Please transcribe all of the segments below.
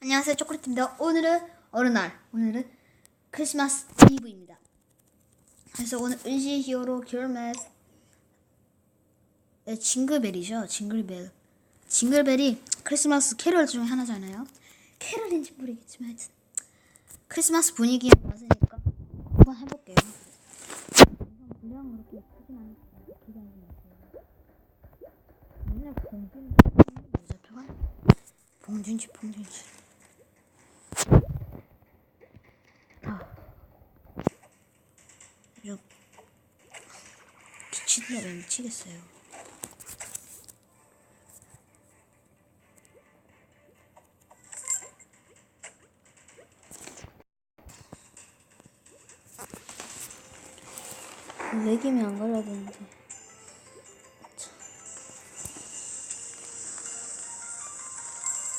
안녕하세요 초콜릿입니다. 오늘은 어느 날 오늘은 크리스마스 이브입니다. 그래서 오늘 은시 히어로 결맷 네, 징글벨이죠. 징글벨 징글벨이 크리스마스 캐럴 중에 하나잖아요. 캐럴인지 모르겠지만 하여튼 크리스마스 분위기에 맞으니까 한번 해볼게요. 분량 그렇게 크진 않았어요 기다리지. 마세요 맨날 잡혀가 봉준지 봉준지 좀 미친다고 미치겠어요. 내김이 안 걸려야 되는데. 참.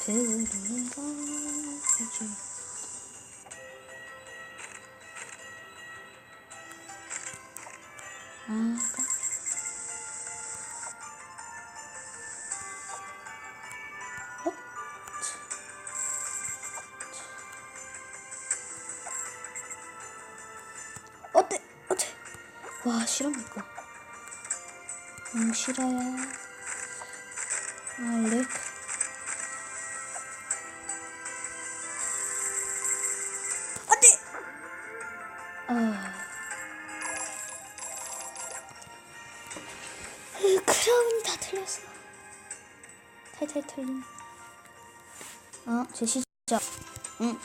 배를 가 해줘. 아, 와, 싫어니까. 응, 싫어요. 아, 렉. 안 돼! 아. 으, 크라운이 다 틀렸어. 탈탈 틀린. 어, 제 시작. 응.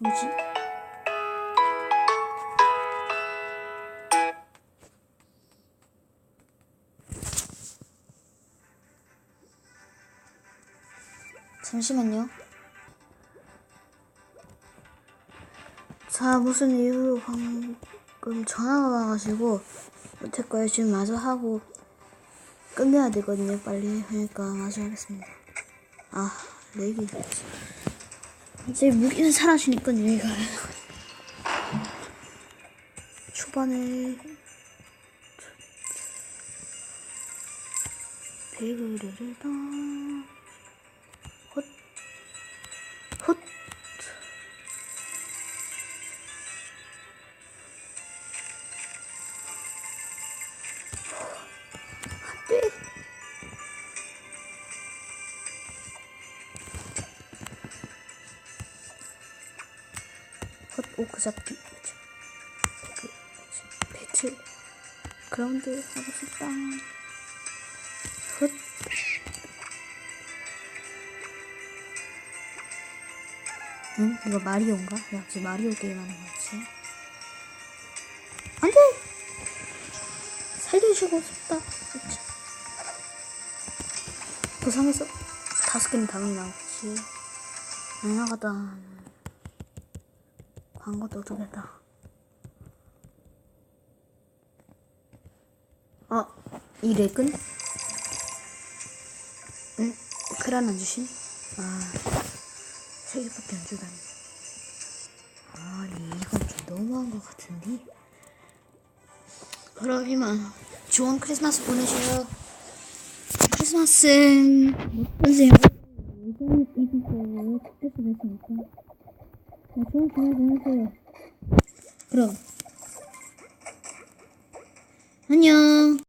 뭐지? 잠시만요. 자, 무슨 이유로 방금 전화가 와가지고 못했고요. 지금 마저 하고 끝내야 되거든요. 빨리 그러니까 마저 하겠습니다. 아, 렉이 이제 무기는 사라지니까 여기가 초반에 배그르르다 헛 헛. 네. 헛 오크 잡기 그치. 배그 그치. 배틀 그라운드 하고 싶다 헛 응? 이거 마리오인가? 야, 지금 마리오 게임 하는 거지? 안 돼! 살려주고 싶다. 그치. 부상에서 다섯 개는 당연히 나오겠지. 안 나가다. 광고도 두 개다. 어, 이 렉은? 응? 크라나 주신? 아, 세 개밖에 안 주다니. 아니, 이건 좀 너무한 것 같은데? 그럼 이만 좋은 크리스마스 보내세요. 크리스마스 못 보세요. 예전에 입으세요. 특별히 되시니까. 자, 좋은 주말 보내세요. 그럼 안녕.